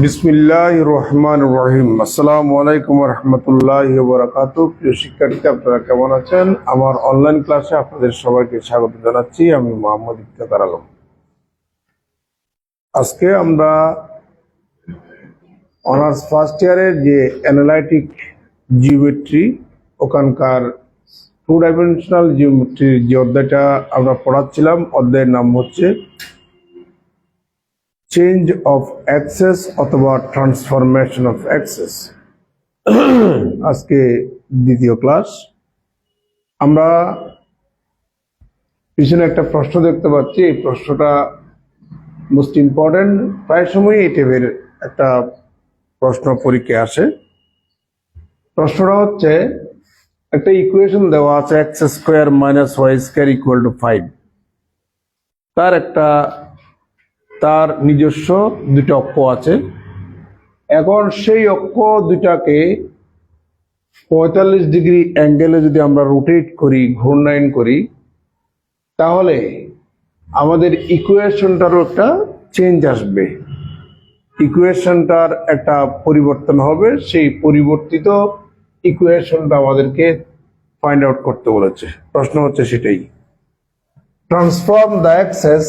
বিসমিল্লাহ রহমান রহিম আসসালামু আলাইকুম রহমতুল্লাহ শিক্ষার্থী, আপনারা কেমন আছেন? আমার অনলাইন ক্লাসে আপনাদের সবাইকে স্বাগত জানাচ্ছি। আমি আজকে আমরা অনার্স ফার্স্ট ইয়ারের যে অ্যানালাইটিক জিওমেট্রি ওখানকার টু ডাইমেনশনাল জিওমেট্রির যে অধ্যায়টা আমরা পড়াচ্ছিলাম, অধ্যায়ের নাম হচ্ছে চেঞ্জ অফ অ্যাক্সেস অথবা ট্রান্সফরমেশন অফ অ্যাক্সেস আজকে দ্বিতীয় ক্লাস আমরা পিছনে একটা প্রশ্ন দেখতে পাচ্ছি। এই প্রশ্নটা মোস্ট ইম্পর্টেন্ট প্রায় সময় এই টাইপের একটা প্রশ্ন পরীক্ষায় আসে। প্রশ্নটা হচ্ছে একটা ইকুয়েশন দেওয়া আছে x square minus y square equal to five তার একটা তার নিজস্ব দুটো অক্ষ আছে। এখন সেই অক্ষ দুটাকে পঁয়তাল্লিশ ডিগ্রি অ্যাঙ্গেলে যদি আমরা রোটেট করি, ঘূর্ণায়ন করি, তাহলে আমাদের ইকুয়েশনটারও একটা চেঞ্জ আসবে। ইকুয়েশনটার একটা পরিবর্তন হবে, সেই পরিবর্তিত ইকুয়েশনটা আমাদেরকে ফাইন্ড আউট করতে বলেছে। প্রশ্ন হচ্ছে সেটাই। Transform the axis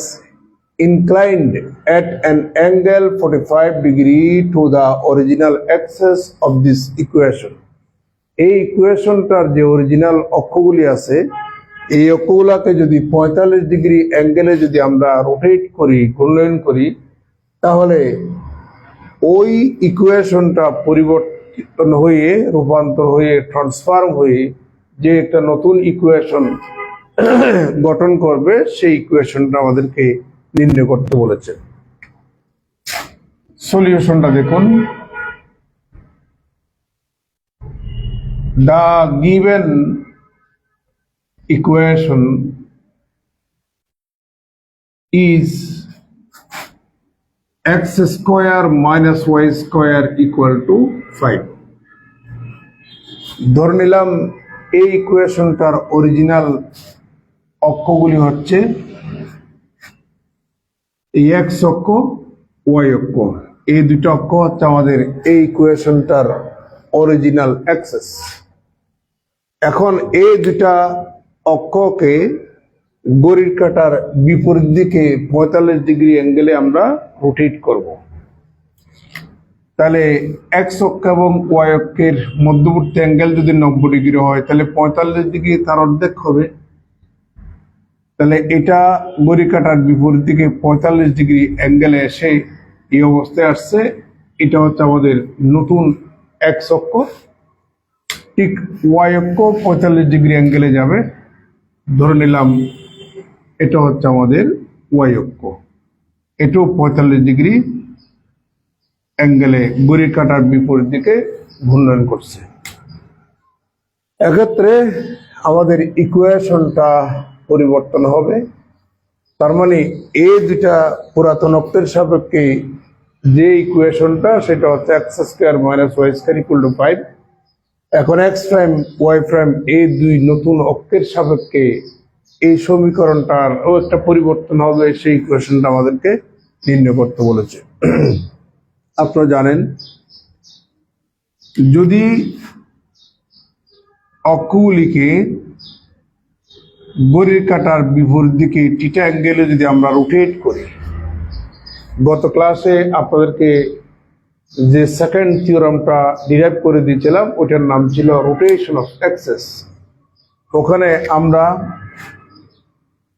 inclined at an angle 45 degree to the original axis of this equation. এই ইকুয়েশনটার যে অরিজিনাল অক্ষগুলি আছে, এই অক্ষগুলাকে যদি পঁয়তাল্লিশ ডিগ্রি অ্যাঙ্গেলে যদি আমরা রোটেট করি ঘূর্ণয়ন করি, তাহলে ওই ইকুয়েশনটা পরিবর্তন হয়ে, রূপান্তর হয়ে ট্রান্সফর্ম হয়ে যে একটা নতুন ইকুয়েশন গঠন করবে, সেই ইকুয়েশনটা আমাদেরকে নির্ণয় করতে বলেছে। সলিউশনটা দেখুন। The given equation is x square minus y square equal to 5 ধরে নিলাম, এই ইকুয়েশনটার অরিজিনাল অক্ষগুলি হচ্ছে এই এক্স অক্ষ ওয়াই অক্ষ এই দুটো অক্ষ হচ্ছে আমাদের এই ইকুয়েশনটার অরিজিনাল অ্যাক্সেস এখন এই দুটা অক্ষকে গড়ির কাটার বিপরীত দিকে পঁয়তাল্লিশ ডিগ্রি অ্যাঙ্গেলে আমরা রোটেট করব। তাহলে এক্স অক্ষ এবং ওয়াই অক্ষের মধ্যবর্তী অ্যাঙ্গেল যদি নব্বই ডিগ্রি হয়, তাহলে পঁয়তাল্লিশ ডিগ্রি তার অর্ধেক হবে। তাহলে এটা গড়ি কাটার বিপরীত দিকে পঁয়তাল্লিশ ডিগ্রি অ্যাঙ্গেলে এসে এই অবস্থায় আসছে। এটা হচ্ছে আমাদের নতুন এক্স অক্ষ। ঠিক ওয়াই অক্ষ পঁয়তাল্লিশ ডিগ্রি অ্যাঙ্গেলে যাবে। ধরে নিলাম এটা হচ্ছে আমাদের ওয়াই অক্ষ। এটাও পঁয়তাল্লিশ ডিগ্রি অ্যাঙ্গেলে গড়ি কাটার বিপরীত দিকে ঘূর্ণয়ন করছে। এক্ষেত্রে আমাদের ইকুয়েশনটা পরিবর্তন হবে। তার মানে এই দুটা পুরাতন অক্ষের সাপেক্ষে যে ইকুয়েশনটা সেটা হচ্ছে x square minus y square equal to five এখন এক্স প্রাইম ওয়াই প্রাইম এই দুই নতুন অক্ষের সাপেক্ষে এই সমীকরণটার ও একটা পরিবর্তন হবে, সেই ইকুয়েশনটা আমাদেরকে নির্ণয় করতে বলেছে। আপনারা জানেন, যদি অক্ষগুলিকে গড়ির কাটার বিপরীত দিকে টিটা অ্যাঙ্গেলে যদি আমরা রোটেট করি, গত ক্লাসে আপনাদেরকে যে সেকেন্ড থিওরামটা ডিরাইভ করে দিয়েছিলাম, ওটার নাম ছিল রোটেশন অফ অ্যাক্সেস ওখানে আমরা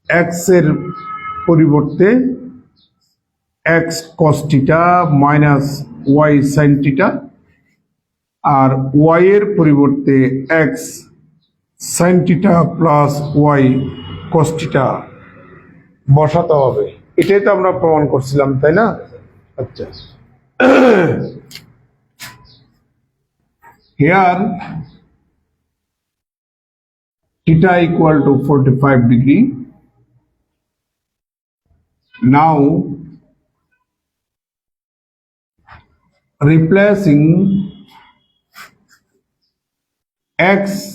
এক্সের পরিবর্তে x cos theta minus y sine theta আর ওয়াই এর পরিবর্তে x sine theta plus y cos theta বসাতে হবে। এটাই তো আমরা প্রমাণ করছিলাম, তাই না? আচ্ছা। Here theta equal to 45 degree. Now, replacing x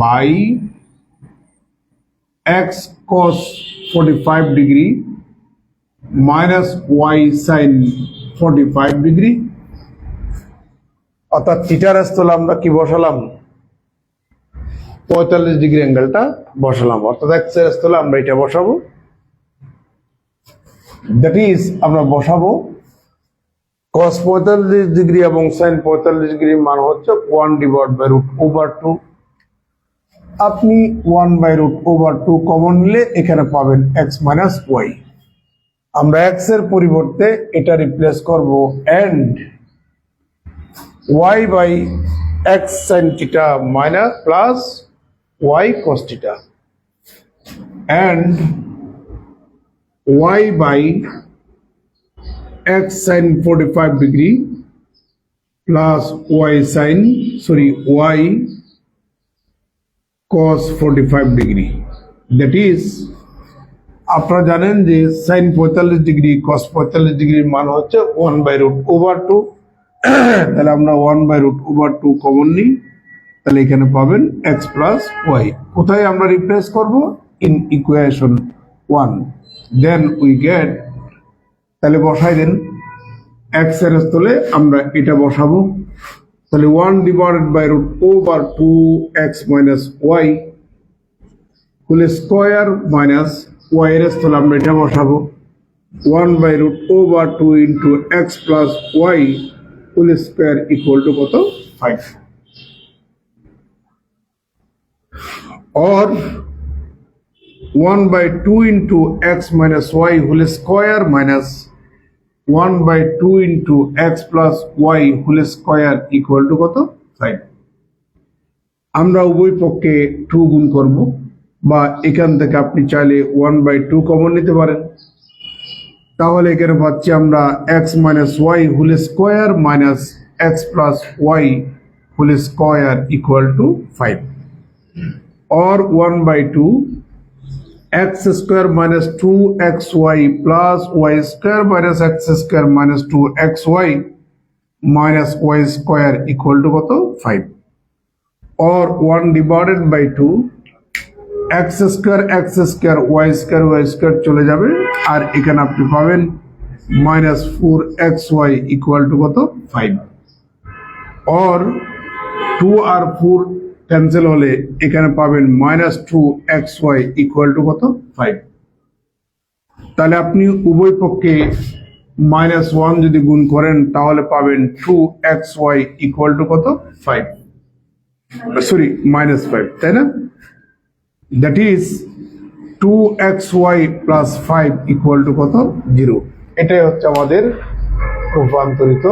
by x cos 45 degree y sine forty five degree অর্থাৎ থিটার স্থলে আমরা কি বসালাম? পঁয়তাল্লিশ ডিগ্রি অ্যাঙ্গেলটা বসালাম। অর্থাৎ এক্সের আমরা এটা বসাবো। দ্যাট ইজ আমরা বসাবো cos পঁয়তাল্লিশ ডিগ্রি এবং সাইন পঁয়তাল্লিশ ডিগ্রি মান হচ্ছে one divide by root over two আপনি one by root over two common নিলে এখানে পাবেন এক্স মাইনাস ওয়াই আমরা এক্সের পরিবর্তে এটা রিপ্লেস করব and y by x sine theta minus plus y cos theta and y by x sin 45 degree plus y sine sorry y cos 45 degree. That is, আপনারা জানেন যে সাইন পঁয়তাল্লিশ degree কস পঁয়তাল্লিশ ডিগ্রির মান হচ্ছে one by root over two তাহলে আমরা one by root over two common নিই। তাহলে এখানে পাবেন এক্স প্লাস ওয়াই কোথায় আমরা রিপ্লেস করব? In equation one then we get তাহলে বসাই দেন। এক্সের স্থলে আমরা এটা বসাবো। তাহলে one divided by root over two x minus y whole square minus y এর স্থলে আমরা এটা বসাবো। One by root over two into x plus y whole square equal to কত? Five or 1 by 2 into x minus y whole square minus 1 by 2 into x plus y whole square equal to কত 5 আমরা উভয় পক্ষে 2 গুণ করব বা এখান থেকে আপনি চাইলে 1 by 2 কমন নিতে পারেন তাহলে এখানে পাচ্ছি আমরা x minus y whole square minus x plus y whole square equal to 5 or 1 by 2 x square minus 2xy plus y square minus x square minus 2xy minus y square equal to কত 5 or 1 divided by 2 x square x square y square y square চলে যাবে আর এখানে আপনি পাবেন minus 4xy equal to কত 5 or two আর four cancel হলে এখানে পাবেন minus two x y equal to কত? ফাইভ তাহলে আপনি উভয় পক্ষে মাইনাস ওয়ান যদি গুণ করেন, তাহলে পাবেন two x y equal to কত? ফাইভ সরি মাইনাস ফাইভ তাই না? That is two x y plus five equal to কত? জিরো এটাই হচ্ছে আমাদের রূপান্তরিত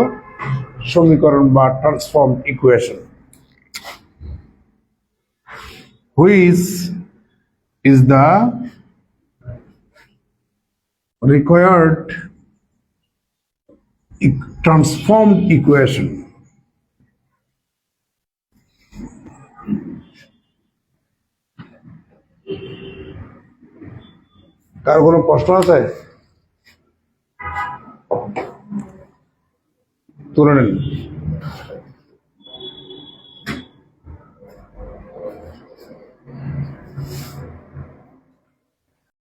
সমীকরণ বা transform equation is the required e- transformed equation. কার কোনো প্রশ্ন আছে তুলে নিন